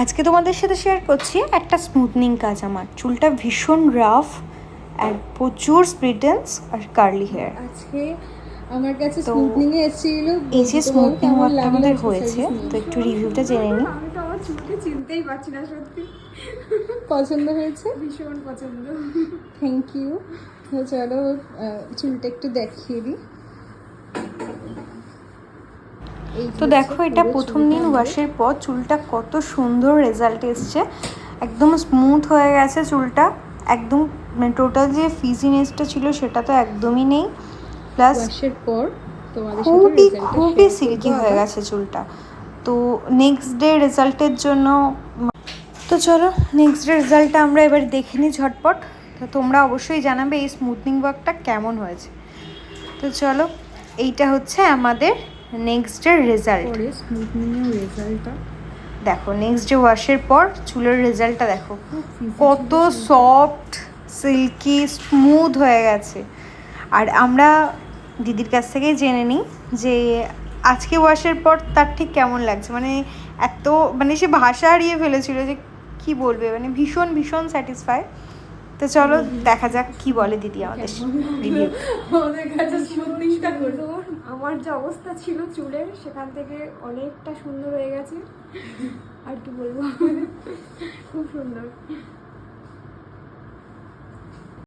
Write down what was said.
আজকে তোমাদের সাথে শেয়ার করছি একটা স্মুথনিং কাজ আমার। চুলটা ভীষণ রাফ আর প্রচুর স্প্রিটেন্স আর কার্লি হেয়ার আজকে আমার কাছে স্মুথনিং এ এসেছিল। এই যে স্মুথনিং ওয়ার্কটা আমাদের হয়েছে তো একটু রিভিউটা জেনে নিই। আমি তো আমার চুলকে চিনতেই পারছি না সত্যি। পছন্দ হয়েছে? ভীষণ পছন্দ। থ্যাংক ইউ চলো চুলটা একটু দেখিয়ে দিই। তো দেখো এটা প্রথম দিন ওয়াশের পর চুলটা কত সুন্দর রেজাল্ট এসছে। একদম স্মুথ হয়ে গেছে চুলটা। একদম মানে টোটাল যে ফিজিনেসটা ছিল সেটা তো একদমই নেই। প্লাস ওয়াশের পর খুবই খুবই সিল্কি হয়ে গেছে চুলটা। তো নেক্সট ডে রেজাল্টের জন্য তো চলো নেক্সট ডে রেজাল্টটা আমরা এবার দেখে নিই ঝটপট। তো তোমরা অবশ্যই জানাবে এই স্মুথনিং ওয়ার্কটা কেমন হয়েছে। তো চলো এইটা হচ্ছে আমাদের নেক্সট ডে রেজাল্ট পরে রেজাল্টটা দেখো নেক্সট ডে ওয়াশের পর চুলের রেজাল্টটা দেখো। কত সফট সিল্কি স্মুথ হয়ে গেছে। আর আমরা দিদির কাছ থেকেই জেনে নিই যে আজকে ওয়াশের পর তার ঠিক কেমন লাগছে। মানে এত মানে সে ভাষা হারিয়ে ফেলেছিল যে কি বলবে? মানে ভীষণ ভীষণ স্যাটিসফাই তো চলো দেখা যাক কি বলে দিদি আমাদের আমাদের কাছে স্মুথনিংটা আমার যে অবস্থা ছিল চুলের সেখান থেকে অনেকটা সুন্দর হয়ে গেছে। আর কি বলব? খুব সুন্দর।